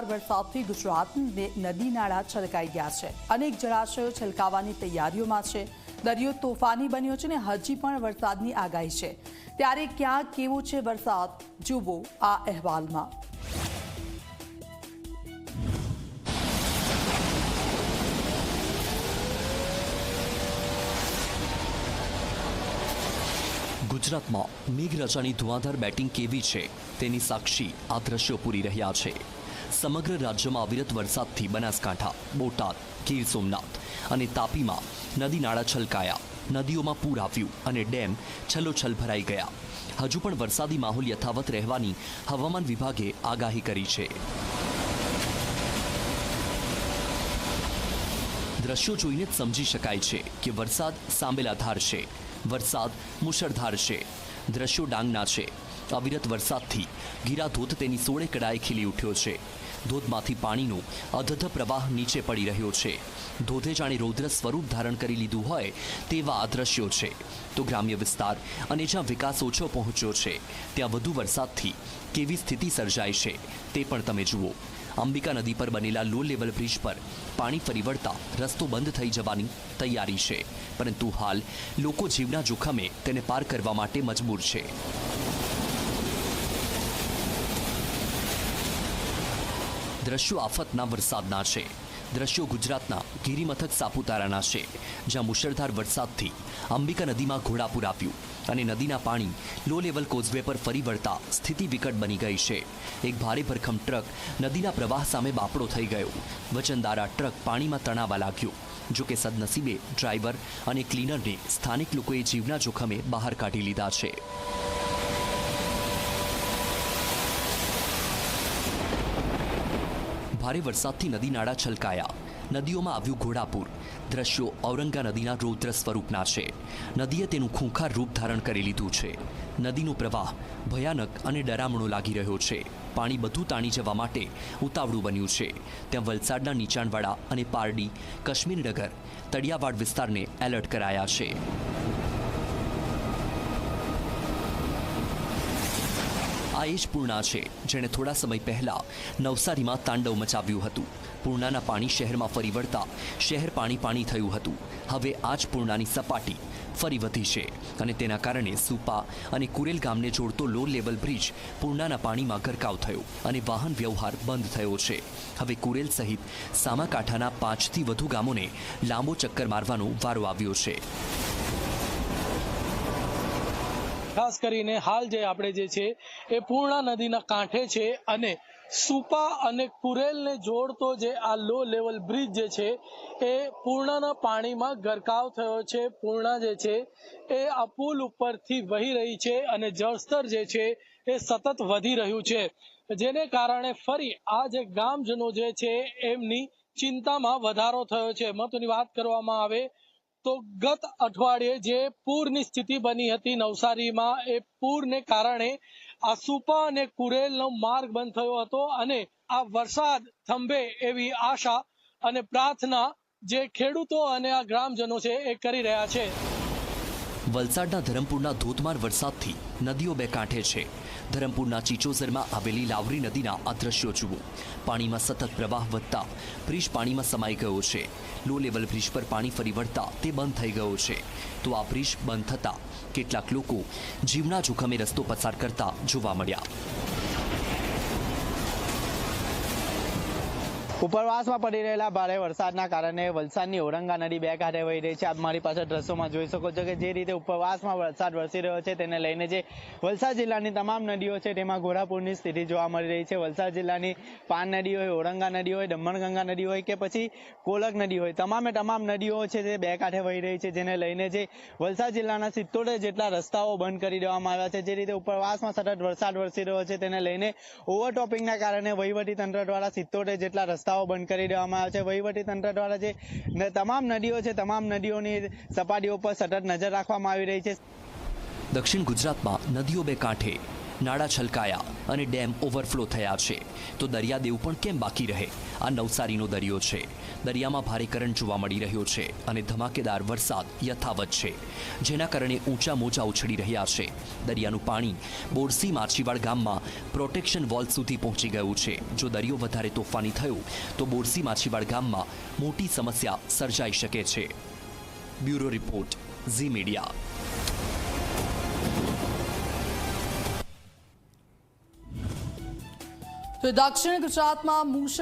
વરસાદથી ગુજરાતની નદી નાળા છલકાઈ ગયા છે. અનેક જળાશયો છલકાવાની તૈયારીઓમાં છે. દરિયો તોફાની બન્યો છે ને હજી પણ વરસાદની આગાહી છે. ત્યારે ક્યાં કેવો છે વરસાદ? જુઓ આ અહેવાલમાં. ગુજરાતમાં મેઘરાજાની ધુઆધાર બેટિંગ કેવી છે? તેની સાક્ષી આ દ્રશ્યો પૂરી રહ્યા છે. સમગ્ર રાજ્યમાં અવિરત વરસાદથી બનાસકાંઠા, બોટાદ, ગીર સોમનાથ અને તાપીમાં નદી નાળા છલકાયા. નદીઓમાં પૂર આવ્યું અને ડેમ છલોછલ ભરાઈ ગયા. હજુ પણ વરસાદી માહોલ યથાવત રહેવાની હવામાન વિભાગે આગાહી કરી છે. દ્રશ્યો જોઈને જ સમજી શકાય છે કે વરસાદ સાંબેલાધાર છે. વરસાદ મુશળધાર છે. દ્રશ્યો ડાંગના છે. અવિરત વરસાદથી ગીરાધોધ તેની સોળે કડાએ ખીલી ઉઠ્યો છે. ધોધમાંથી પાણીનો અધધ પ્રવાહ નીચે પડી રહ્યો છે. ધોધે જાણે રૌદ્ર સ્વરૂપ ધારણ કરી લીધું હોય તેવા આ છે. તો ગ્રામ્ય વિસ્તાર અને જ્યાં વિકાસ ઓછો પહોંચ્યો છે, ત્યાં વધુ વરસાદથી કેવી સ્થિતિ સર્જાય છે તે પણ તમે જુઓ. અંબિકા નદી પર બનેલા લો લેવલ બ્રિજ પર પાણી ફરી વળતા રસ્તો બંધ થઈ જવાની તૈયારી છે. પરંતુ હાલ લોકો જીવના જોખમે તેને પાર કરવા માટે મજબૂર છે. દ્રશ્યો આફતના વરસાદના છે. દ્રશ્યો ગુજરાતના ગિરિમથક સાપુતારાના છે, જ્યાં મુશળધાર વરસાદથી અંબિકા નદીમાં ઘોડાપુર આવ્યું અને નદીના પાણી લો લેવલ કોઝવે પર ફરી વળતા સ્થિતિ વિકટ બની ગઈ છે. એક ભારે ભરખમ ટ્રક નદીના પ્રવાહ સામે બાપડો થઈ ગયો. વચનદારા ટ્રક પાણીમાં તણાવા લાગ્યો, જો કે સદનસીબે ડ્રાઈવર અને ક્લીનરને સ્થાનિક લોકોએ જીવના જોખમે બહાર કાઢી લીધા છે. ભારે વરસાદથી નદી નાળા છલકાયા. નદીઓમાં આવ્યું ઘોડાપુર. દ્રશ્યો ઔરંગા નદીના રૌદ્ર સ્વરૂપના છે. નદીએ તેનું ખૂંખાર રૂપ ધારણ કરી લીધું છે. નદીનો પ્રવાહ ભયાનક અને ડરામણો લાગી રહ્યો છે. પાણી બધું તાણી જવા માટે ઉતાવળું બન્યું છે. ત્યાં વલસાડના નીચાણવાળા અને પારડી કાશ્મીરનગર તળિયાવાડ વિસ્તારને એલર્ટ કરાયા છે. આ એ જ પૂર્ણા છે, જેણે થોડા સમય પહેલા નવસારીમાં તાંડવ મચાવ્યું હતું. પૂર્ણાના પાણી શહેરમાં ફરી વળતા શહેર પાણી પાણી થયું હતું. હવે આ જ પૂર્ણાની સપાટી ફરી વધી છે અને તેના કારણે સુપા અને કુરેલ ગામને જોડતો લો લેવલ બ્રિજ પૂર્ણાના પાણીમાં ગરકાવ થયો અને વાહન વ્યવહાર બંધ થયો છે. હવે કુરેલ સહિત સામાકાંઠાના પાંચથી વધુ ગામોને લાંબો ચક્કર મારવાનો વારો આવ્યો છે. ખાસ કરીને હાલ જે આપણે જે છે એ પૂર્ણા નદીના કાંઠે છે અને સુપા અને કુરેલને જોડતો જે આ લો લેવલ બ્રિજ જે છે એ પૂર્ણાના પાણીમાં ગરકાવ થયો છે. પૂર્ણા જે છે એ આ પુલ ઉપરથી વહી રહી છે અને જળસ્તર જે છે એ સતત વધી રહ્યું છે. જેને કારણે ફરી આ જે ગામજનો જે છે એમની ચિંતામાં વધારો થયો છે. મહત્વની વાત કરવામાં આવે તો ગત અઠવાડિયે જે પૂરની સ્થિતિ બની હતી નવસારીમાં, એ પૂરને કારણે આ સુપા અને કુરેલનો માર્ગ બંધ થયો હતો અને આ વરસાદ થંભે એવી આશા અને પ્રાર્થના જે ખેડૂતો અને આ ગ્રામજનો છે એ કરી રહ્યા છે. વલસાડના ધરમપુરના ધોધમાર વરસાદથી નદીઓ બે કાંઠે છે. ધરમપુરના ચીચોઝરમાં આવેલી લાવરી નદીના આ દ્રશ્યો જુઓ. પાણીમાં સતત પ્રવાહ વધતા બ્રિજ પાણીમાં સમાઈ ગયો છે. લો લેવલ બ્રિજ પર પાણી ફરી વળતા તે બંધ થઈ ગયો છે. તો આ બ્રિજ બંધ થતાં કેટલાક લોકો જીવના જોખમે રસ્તો પસાર કરતા જોવા મળ્યા. ઉપરવાસમાં પડી રહેલા ભારે વરસાદના કારણે વલસાડની ઓરંગા નદી બે કાંઠે વહી રહી છે. આપ મારી પાસે દ્રશ્યોમાં જોઈ શકો છો કે જે રીતે ઉપરવાસમાં વરસાદ વરસી રહ્યો છે તેને લઈને જે વલસાડ જિલ્લાની તમામ નદીઓ છે તેમાં ઘોડાપૂરની સ્થિતિ જોવા મળી રહી છે. વલસાડ જિલ્લાની પાન નદી હોય ઓરંગા નદી હોય, દમણગંગા નદી હોય કે પછી કોલક નદી હોય, તમામે તમામ નદીઓ છે જે બે કાંઠે વહી રહી છે જેને લઈને જે વલસાડ જિલ્લાના સિત્તોતેર જેટલા રસ્તાઓ બંધ કરી દેવામાં આવ્યા છે. જે રીતે ઉપરવાસમાં સતત વરસાદ વરસી રહ્યો છે તેને લઈને ઓવરટોપિંગના કારણે વહીવટી તંત્ર દ્વારા સિત્તોતેર જેટલા રસ્તાઓ બંધ કરી દેવામાં આવ્યા છે. વહીવટી તંત્ર દ્વારા જે તમામ નદીઓ છે, તમામ નદીઓની સપાટીઓ પર સતત નજર રાખવામાં આવી રહી છે. દક્ષિણ ગુજરાતમાં નદીઓ બે કાંઠે નાળા છલકાયા અને ડેમ ઓવરફ્લો થયા છે. તો દરિયાદેવ પણ કેમ બાકી રહે? આ નવસારીનો દરિયો છે. દરિયામાં ભારે કરંટ જોવા મળી રહ્યો છે અને ધમાકેદાર વરસાદ યથાવત છે. જેના કારણે ઊંચા મોજા ઉછળી રહ્યા છે. દરિયાનું પાણી બોરસી માછીવાડ ગામમાં પ્રોટેક્શન વોલ સુધી પહોંચી ગયું છે. જો દરિયો વધારે તોફાની થયો, તો બોરસી માછીવાડ ગામમાં મોટી સમસ્યા સર્જાઈ શકે છે. Bureau report, Zee Media. તો દક્ષિણ ગુજરાતમાં મુશળ